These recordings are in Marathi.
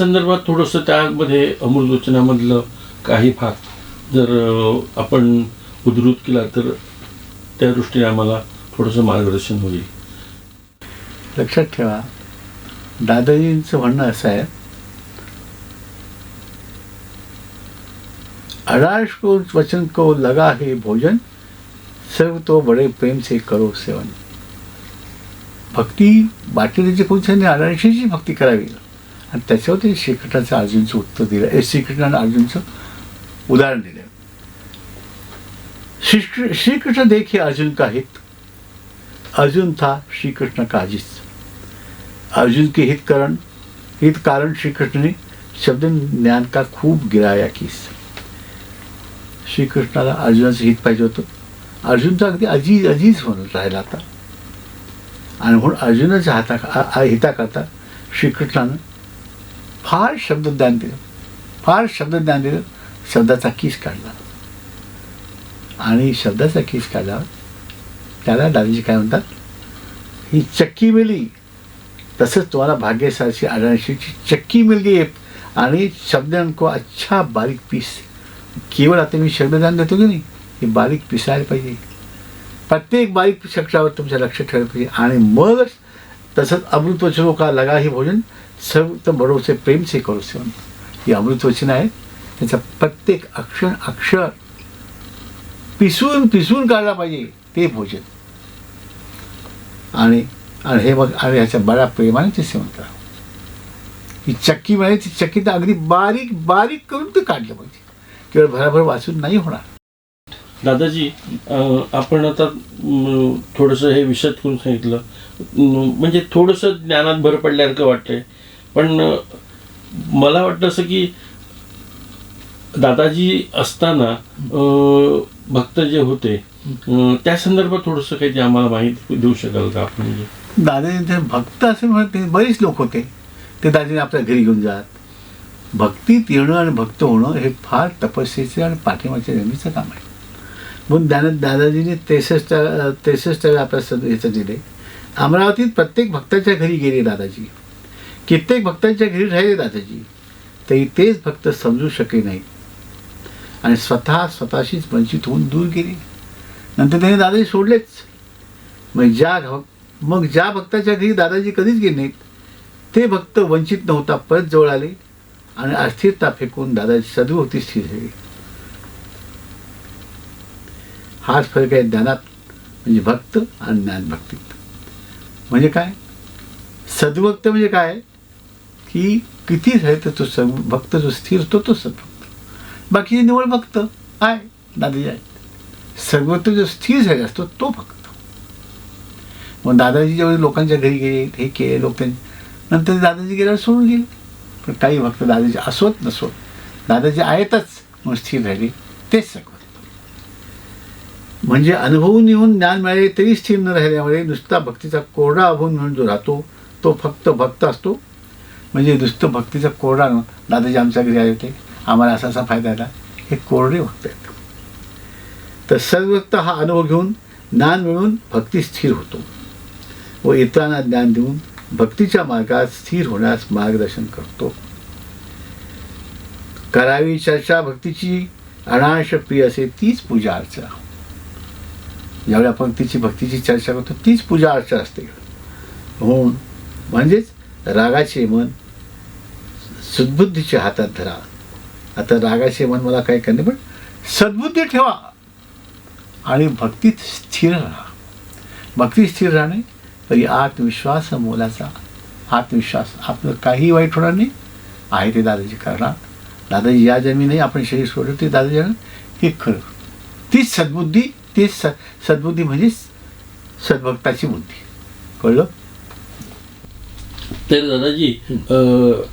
संदर्भात थोडंसं त्यामध्ये अमृतवचनामधलं काही भाग जर आपण उद्धृत केला तर त्या दृष्टीने आम्हाला थोडंसं मार्गदर्शन होईल. लक्षात ठेवा दादाजींचं म्हणणं असं आहे अडाश को वचन को लगा हे भोजन सर्व तो बड़े प्रेम से करो सेवन. भक्ती बाकीचे कोणत्याने अडाळशीची भक्ती करावी. आणि त्याच्यावरती श्रीकृष्णाचं अर्जुनचं उत्तर दिलं. हे श्रीकृष्णानं अर्जुनचं उदाहरण दिलं. श्री श्रीकृष्ण देखे अर्जुन का हित? अर्जुन था श्रीकृष्ण काजीच अर्जुन के हित करण हित कारण श्रीकृष्णने ने शब्द ज्ञान का खूप गिराया कीस. श्रीकृष्णाला अर्जुनाचं हित पाहिजे होतं. अर्जुन तर अगदी अजीज अजीज म्हणत राहिला आता. आणि म्हणून अर्जुनाच्या हाता हिताकरता श्रीकृष्णानं फार शब्दज्ञान दिलं. फार शब्दज्ञान दिलं शब्दाचा किस काढला. आणि शब्दाचा किस काढल्यावर त्याला दादाजी काय म्हणतात? ही चक्की मिली. तसंच तुम्हाला भाग्यसारशी आढळशीची चक्की मिलगी आहे. आणि शब्दांको अच्छा बारीक पीस. केवळ आता मी शब्ददान देतो की नाही? हे बारीक पिसायला पाहिजे. प्रत्येक बारीक शब्दावर तुमच्या लक्ष ठेवायला पाहिजे. आणि मगच तसंच अमृतोचरो का लगा हे भोजन सर्व तर बरोबरचे प्रेम से करू सेवन ही अमृतवचन आहे त्याचा प्रत्येक अक्षर अक्षर पिसून पिसून काढला पाहिजे ते भोजन। आणि आणि हे मग आणि ह्याच्या बऱ्या प्रेमाने ते सेवन करा। ही चक्की म्हणजे ती चक्की तर अगदी बारीक बारीक करून ते काढलं पाहिजे। केवळ भराभर वाचून नाही होणार। दादाजी आपण आता थोडंसं हे विषद करून सांगितलं। म्हणजे थोडंसं ज्ञानात भर पडल्यासारखं वाटतंय। पण मला वाटतं असं की दादाजी असताना भक्त जे होते त्या संदर्भात थोडंसं काही आम्हाला माहिती देऊ शकाल का आपण? म्हणजे दादाजी ते भक्त असे म्हणते बरेच लोक होते. ते दादाजी आपल्या घरी घेऊन जात. भक्तीत येणं आणि भक्त होणं हे फार तपस्येचे आणि पाठिंबाच्या नेहमीचं काम आहे. म्हणून दादा दादाजीने त्रेसष्ट त्रेसष्ट आपल्या सद याचं दिले. अमरावतीत प्रत्येक भक्ताच्या घरी गेले दादाजी. कित्येक भक्तांच्या घरी राहिले दादाजी. तरी तेच भक्त समजू शकले नाहीत. आणि स्वतः स्वतःशीच वंचित होऊन दूर गेले. नंतर त्याने दादाजी सोडलेच. मग ज्या मग ज्या भक्ताच्या घरी दादाजी कधीच गेले नाहीत ते भक्त वंचित नव्हता परत जवळ आले आणि अस्थिरता फेकून दादाची सद्भोवती स्थिर झाली. हाच फरक आहे ज्ञानात म्हणजे भक्त आणि ज्ञानभक्तीत. म्हणजे काय? सद्भक्त म्हणजे काय? की किती झाले तर तो सद भक्त जो स्थिर असतो तो सद्भक्त बाकीचे निवड भक्त आहे दादाजी आहेत. सर्वत्र जो स्थिर झालेला असतो तो भक्त. मग दादाजी जेवढे लोकांच्या घरी गेले हे केले लोक त्यांनी नंतर दादाजी गेल्यावर सोडून गेले. पण काही भक्त दादाजी असोत नसोत. दादाजी आहेतच म्हणून स्थिर राहिले तेच सगळं. म्हणजे अनुभवून येऊन ज्ञान मिळाले तरी स्थिर न राहिल्यामुळे नुसता भक्तीचा कोरडा अभव म्हणून जो राहतो तो फक्त भक्त असतो म्हणजे नुसतं भक्तीचा कोरडा न दादाजी आमच्या घरी आले होते. आम्हाला असा असा फायदा झाला. हे कोरडे भक्त आहेत. तर सर्वक्त हा अनुभव घेऊन ज्ञान मिळून भक्ती स्थिर होतो. व इतरांना ज्ञान देऊन भक्तीच्या मार्गात स्थिर होण्यास मार्गदर्शन करतो. करावी चर्चा भक्तीची अनाश प्रिय असे तीच पूजा अर्चा ज्यावेळी आपण तिची भक्तीची चर्चा करतो तीच पूजा अर्चा असते. म्हणून म्हणजेच रागाचे मन सद्बुद्धीच्या हातात धरा. आता रागाचे मन मला काही करणे पण सद्बुद्धी ठेवा. आणि भक्तीत स्थिर राहा. भक्ती स्थिर राहणे तरी आत्मविश्वास मोलाचा आत्मविश्वास. आपलं काही वाईट होणार नाही. आहे ते दादाजी करणार. दादाजी या जमीन आपण शरीर सोडलं ते दादाजी हे खरं. तीच सद्बुद्धी तीच स सद्बुद्धी म्हणजेच सद्भक्ताची बुद्धी. कळलं? तर दादाजी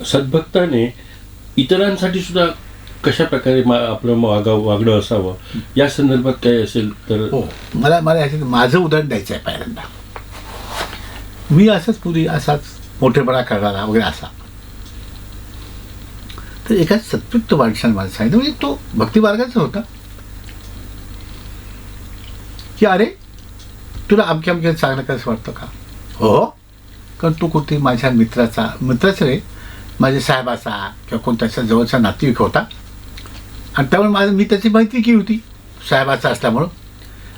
सद्भक्ताने इतरांसाठी सुद्धा कशा प्रकारे मा आपलं वागावं वागणं असावं या संदर्भात काही असेल तर हो. मला मला याच्यात माझं उदाहरण द्यायचं आहे पहिल्यांदा. मी असंच पूर्वी असाच मोठेपणा करणारा वगैरे असा. तर एका सत्युक्त माणसाने मला सांगितलं म्हणजे तो भक्ती मार्गाचा होता. की अरे तुला अमक्या अमक्या चांगलं कसं वाटतं का? हो. कारण तू कुठे माझ्या मित्राचा मित्राच रे. माझ्या साहेबाचा किंवा कोणत्याचा जवळचा नातेवाईक होता. आणि त्यामुळे माझं मी त्याची माहिती केली होती साहेबाचा असल्यामुळं.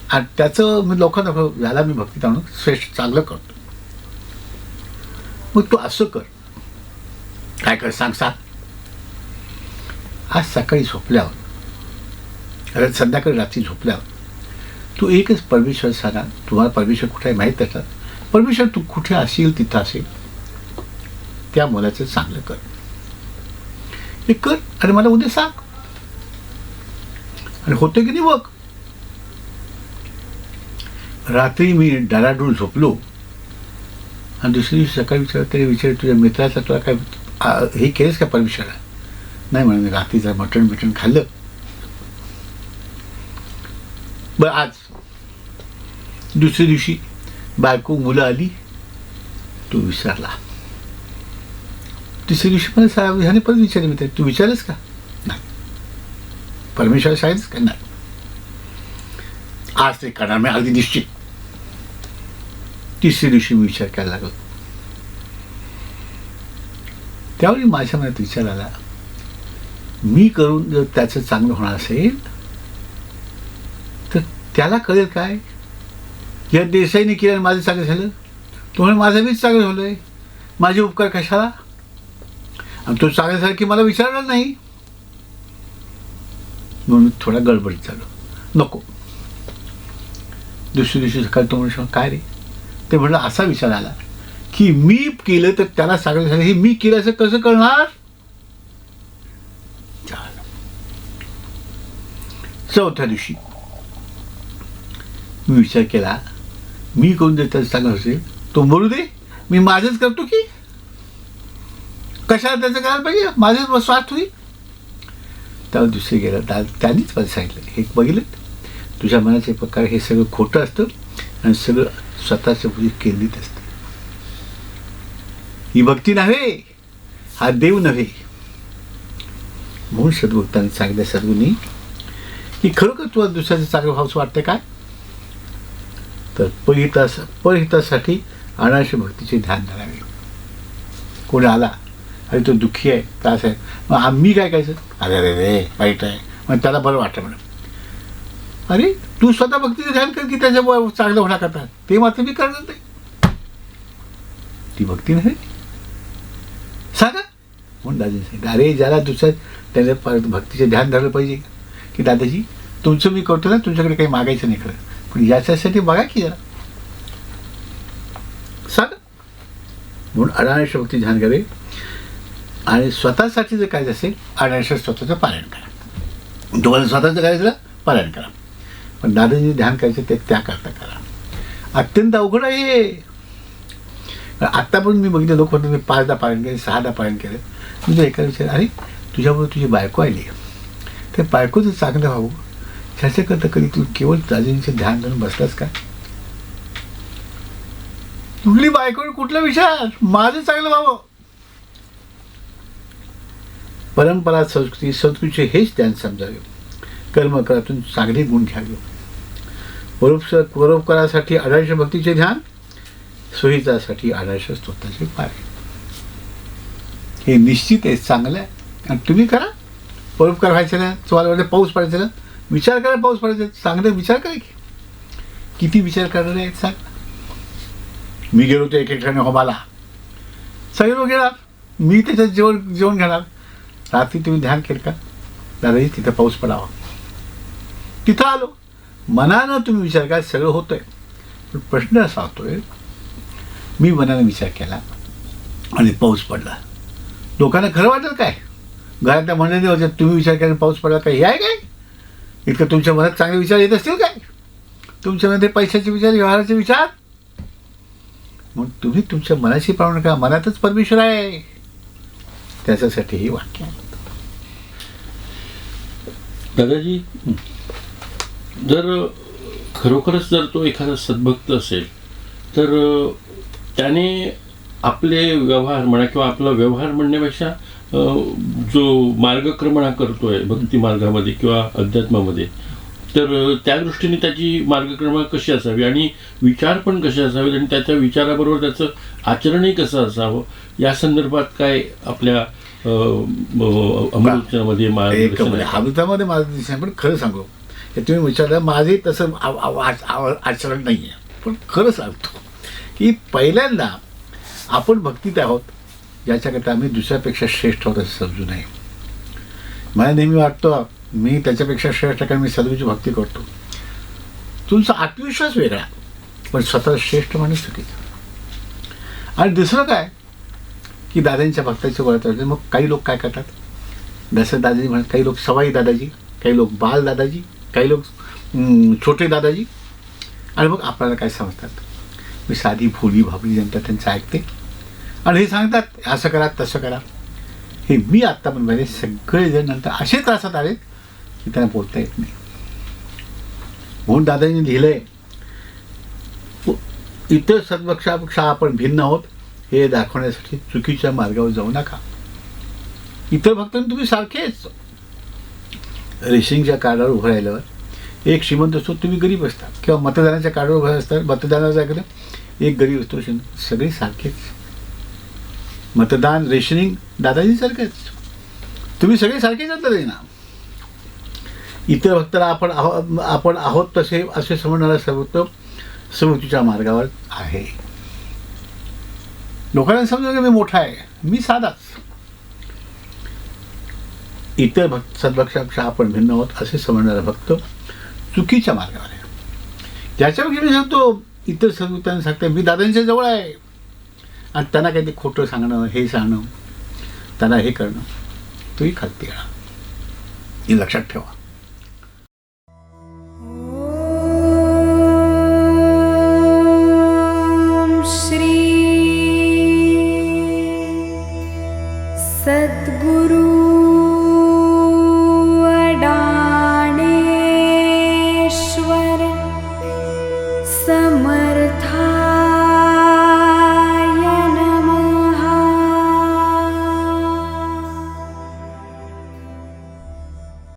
आणि त्याचं मी लोकांना याला मी भक्ती आणून श्रेष्ठ चांगलं करतो. मग तू असं कर. काय कर सांग सांग. आज सकाळी झोपल्यावर अरे संध्याकाळी रात्री झोपल्यावर तू एकच परमेश्वर सांगा तुम्हाला परमेश्वर कुठे आहे माहीत असतात परमेश्वर तू कुठे असेल तिथं असेल. त्या मुलाचं चांगलं कर. हे कर आणि मला उद्या सांग. आणि होते की नाही बघ. रात्री मी डाराडूळ झोपलो. आणि दुसऱ्या दिवशी सकाळी विचार तरी विचार तुझ्या मित्राचा तुला काय हे केलंस का परमेश्वरा नाही म्हणून रात्रीचं मटण बिटण खाल्लं. बरं आज. दुसऱ्या दिवशी बायको मुलं आली तू विचारला. तिसऱ्या दिवशी मला साहेब ह्याने परत विचारले मी तू विचारलंस का? नाही. परमेश्वर सांगितलं का? नाही. आज ते करणार मी अगदी निश्चित. तिसऱ्या दिवशी मी विचार करायला लागलो. त्यावेळी माझ्या मनात विचार आला मी करून जर त्याचं चांगलं होणार असेल तर त्याला कळेल काय? ज्या देसाईने केलं आणि माझं चांगलं झालं? तो माझं मीच चांगलं झालंय. माझे उपकार कशाला? आणि तो चांगला झाला की मला विचारणार नाही. म्हणून थोडा गडबडीत झालो नको. दुसऱ्या दिवशी सकाळी तो म्हणू काय रे? ते म्हणलं असा विचार आला की मी केलं तर त्याला चांगलं झालं. हे मी केलं असं कसं कळणार? चौथ्या दिवशी मी विचार केला मी कोण जर सांगत असेल तो बोलू दे. मी माझंच करतो की? कशाला त्याचं करायला पाहिजे? माझंच स्वार्थ होईल. त्यावर दुसरे गेला. त्या त्यांनीच मला सांगितलं. हे बघितलं? तुझ्या मनाचे प्रकार हे सगळं खोटं असतं आणि सगळं स्वतःच्या पुढे केंद्रित असतं. ही भक्ती नव्हे. हा देव नव्हे. म्हणून सद्भक्तांनी सांगितलं सद्गुनी की खरोखर तुला दुसऱ्याचं चांगलं व्हावंसं वाटतं काय? तर पहितास परहितासाठी अनाश भक्तीचे ध्यान धरावे. कोण आला अरे तो दुःखी आहे त्रास आहे मग आम्ही काय करायचं? अरे अरे रे वाईट आहे. मग त्याला बरं वाटतं म्हणून. अरे तू स्वतः भक्तीचं ध्यान कर की त्याच्यामुळे चांगलं होणार करता. ते मात्र मी करणार नाही. ती भक्ती नाही. सांगा. म्हणून दादाजी सांगितलं अरे ज्याला दुसऱ्या त्याला परत भक्तीचे ध्यान धरलं पाहिजे. की दादाजी तुमचं मी करतो ना तुमच्याकडे काही मागायचं नाही खरं. पण याच्यासाठी बघा की जरा. सांगा म्हणून अडाणश भक्ती ध्यान करे आणि स्वतःसाठी जर करायचं असेल अडाणश स्वतःचं पालन करा. तुम्हाला स्वतःचं करायचं पालन करा. पण दादाजी ध्यान करायचं ते त्याकरता करा. अत्यंत अवघड आहे. आत्ता पण मी बघितलं लोक म्हणतात मी पाचदा पालन केलं सहादा पालन केलं. म्हणजे एका विचार अरे तुझ्याबरोबर तुझी बायको आली त्या बायकोचं चांगलं व्हावं. ह्याच्याकरता कधी तू केवळ दाजींचे ध्यान धरून बसलास का? कुठली बायको कुठला विचार? माझं चांगलं व्हावं. परंपरा संस्कृती संस्कृतीचे हेच ध्यान समजावे. कर्मकरातून चांगले गुण घ्यावे. परोपस परोपकारासाठी आदर्श भक्तीचे ध्यान सुहितासाठी आदर्श स्तोत्राचे पाय हे निश्चित आहे चांगलं आहे. आणि तुम्ही करा. परोपकार व्हायचं ना तुम्हाला वाटतं पाऊस पडायचा ना विचार करायला पाऊस पडायचा चांगले विचार करा की. किती विचार करणारे आहेत सांग. मी गेलो होतो एक एक ठिकाणी होमाला सगळे लोक येणार मी त्याच्यात जेवण जेवण घेणार. रात्री तुम्ही ध्यान केलं का? दादाजी तिथं पाऊस पडावा. तिथं आलो. मनानं तुम्ही विचार करा सगळं होतंय. पण प्रश्न असा होतोय मी मनानं विचार केला आणि पाऊस पडला. लोकांना खरं वाटेल काय? घरातल्या मंडळी होत्या तुम्ही विचार केला पाऊस पडला काय हे आहे काय? इतकं तुमच्या मनात चांगले विचार येत असतील काय? तुमच्यामध्ये पैशाचे विचार व्यवहाराचे विचार? मग तुम्ही तुमच्या मनाशी पाळून करा मनातच परमेश्वर आहे. त्याच्यासाठी हे वाक्य आहे. दादाजी जर खरोखरच जर तो एखादा सद्भक्त असेल तर त्याने आपले व्यवहार म्हणा किंवा आपला व्यवहार म्हणण्यापेक्षा जो मार्गक्रमण हा करतोय भक्ती मार्गामध्ये किंवा अध्यात्मामध्ये तर त्या दृष्टीने त्याची मार्गक्रमण कशी असावी? आणि विचार पण कसे असावेत? आणि त्याच्या विचाराबरोबर त्याचं आचरणही कसं असावं? या संदर्भात काय आपल्या अमृतमध्ये मार्गदर्शन म्हणजे आहे? अमृतामध्ये माझं दिसेल पण खरं सांगू. हे तुम्ही विचारलं माझे तसं आचरण नाही आहे पण खरं सांगतो की पहिल्यांदा आपण भक्तीत आहोत. याच्याकरता आम्ही दुसऱ्यापेक्षा श्रेष्ठ होत असं समजू नये. मला नेहमी वाटतं मी त्याच्यापेक्षा श्रेष्ठ कारण मी सदगुरूची भक्ती करतो. तुमचा आत्मविश्वास वेगळा पण स्वतः श्रेष्ठ माणूस चुकीचं. आणि दुसरं काय की दादांच्या भक्ताचे वळत असते मग काही लोक काय करतात? जसं दादाजी म्हणत काही लोक सवाई दादाजी काही लोक बाल दादाजी काही लोक छोटे दादाजी. आणि मग आपल्याला काय समजतात? मी साधी भोळी भाबडी जनता त्यांचं ऐकते. आणि हे सांगतात असं करा तसं करा. हे मी आत्ता पण पाहिले सगळेजण नंतर असे त्रासात आले की त्यांना बोलता येत नाही. म्हणून दादांनी लिहिलंय इतर सर्वक्षापेक्षा आपण भिन्न आहोत हे दाखवण्यासाठी चुकीच्या मार्गावर जाऊ नका. इतर भक्तांनी तुम्ही सारखेच रेशिंगच्या कार्डावर उभं राहिल्यावर एक श्रीमंत असतो तुम्ही गरीब असता. किंवा मतदानाच्या कार्डावर उभं असतात मतदानाचा एक गरीब असतो सगळे सारखेच. मतदान रेशनिंग दादाजींसारखेच तुम्ही सगळे सारखेच आता ना? इतर भक्ताला आपण आहो आपण आहोत तसे असे समजणारा सर्वोत्तम समृद्धीच्या मार्गावर आहे. लोकांना समजा की मी मोठा आहे. मी साधाच. इतर भक्त सद्भक्षापेक्षा आपण भिन्न आहोत असे समजणारा भक्त चुकीच्या मार्गावर आहे. ज्याच्यापेक्षा मी सांगतो इतर सद्भक्तांना सांगते मी दादांच्या जवळ आहे. आणि त्यांना काही खोटं सांगणं हे सांगणं त्यांना हे करणं तूही खालती येणार हे लक्षात ठेवा.